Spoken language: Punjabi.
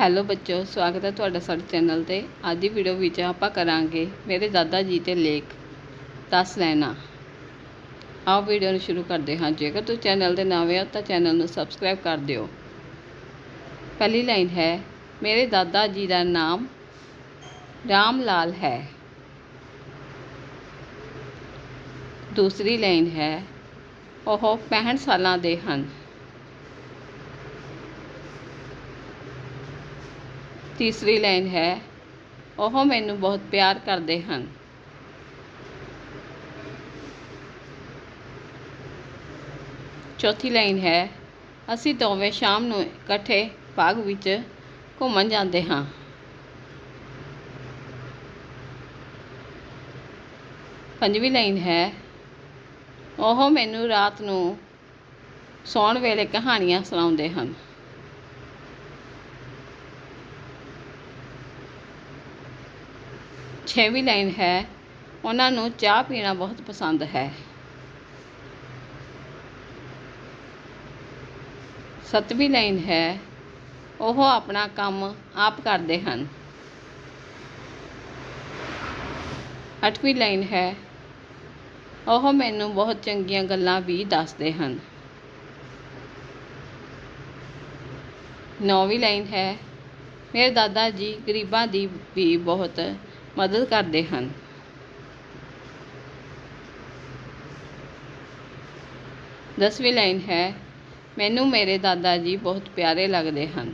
ਹੈਲੋ ਬੱਚੋ, ਸਵਾਗਤ ਹੈ ਤੁਹਾਡਾ ਸਾਡੇ ਚੈਨਲ ਤੇ। ਅੱਜ ਦੀ ਵੀਡੀਓ ਵਿੱਚ ਆਪਾਂ ਕਰਾਂਗੇ ਮੇਰੇ ਦਾਦਾ ਜੀ ਤੇ ਲੇਖ, ਦੱਸ ਲੈਣਾ। ਆਓ ਵੀਡੀਓ ਨੂੰ ਸ਼ੁਰੂ ਕਰਦੇ ਹਾਂ। ਜੇਕਰ ਤੁਸੀਂ ਚੈਨਲ ਦੇ ਨਵੇਂ ਹੋ ਤਾਂ ਚੈਨਲ ਨੂੰ ਸਬਸਕ੍ਰਾਈਬ ਕਰ ਦਿਓ। ਪਹਿਲੀ ਲਾਈਨ ਹੈ, ਮੇਰੇ ਦਾਦਾ ਜੀ ਦਾ ਨਾਮ ਰਾਮ ਲਾਲ ਹੈ। ਦੂਸਰੀ ਲਾਈਨ ਹੈ, ਉਹ 65 ਸਾਲਾਂ ਦੇ ਹਨ। ਤੀਸਰੀ ਲਾਈਨ ਹੈ, ਉਹ ਮੈਨੂੰ ਬਹੁਤ ਪਿਆਰ ਕਰਦੇ ਹਨ। ਚੌਥੀ ਲਾਈਨ ਹੈ, ਅਸੀਂ ਦੋਵੇਂ ਸ਼ਾਮ ਨੂੰ ਇਕੱਠੇ ਬਾਗ ਵਿੱਚ ਘੁੰਮਣ ਜਾਂਦੇ ਹਾਂ। ਪੰਜਵੀਂ ਲਾਈਨ ਹੈ, ਉਹ ਮੈਨੂੰ ਰਾਤ ਨੂੰ ਸੌਣ ਵੇਲੇ ਕਹਾਣੀਆਂ ਸੁਣਾਉਂਦੇ ਹਨ। ਛੇਵੀਂ ਲਾਈਨ ਹੈ, ਉਹਨਾਂ ਨੂੰ ਚਾਹ ਪੀਣਾ ਬਹੁਤ ਪਸੰਦ ਹੈ। ਸੱਤਵੀਂ ਲਾਈਨ ਹੈ, ਉਹ ਆਪਣਾ ਕੰਮ ਆਪ ਕਰਦੇ ਹਨ। ਅੱਠਵੀਂ ਲਾਈਨ ਹੈ, ਉਹ ਮੈਨੂੰ ਬਹੁਤ ਚੰਗੀਆਂ ਗੱਲਾਂ ਵੀ ਦੱਸਦੇ ਹਨ। ਨੌਵੀਂ ਲਾਈਨ ਹੈ, ਮੇਰੇ ਦਾਦਾ ਜੀ ਗਰੀਬਾਂ ਦੀ ਵੀ ਬਹੁਤ ਮਦਦ ਕਰਦੇ ਹਨ। ਦਸਵੀਂ ਲਾਈਨ ਹੈ ਮੈਨੂੰ ਮੇਰੇ ਦਾਦਾ ਜੀ ਬਹੁਤ ਪਿਆਰੇ ਲੱਗਦੇ ਹਨ।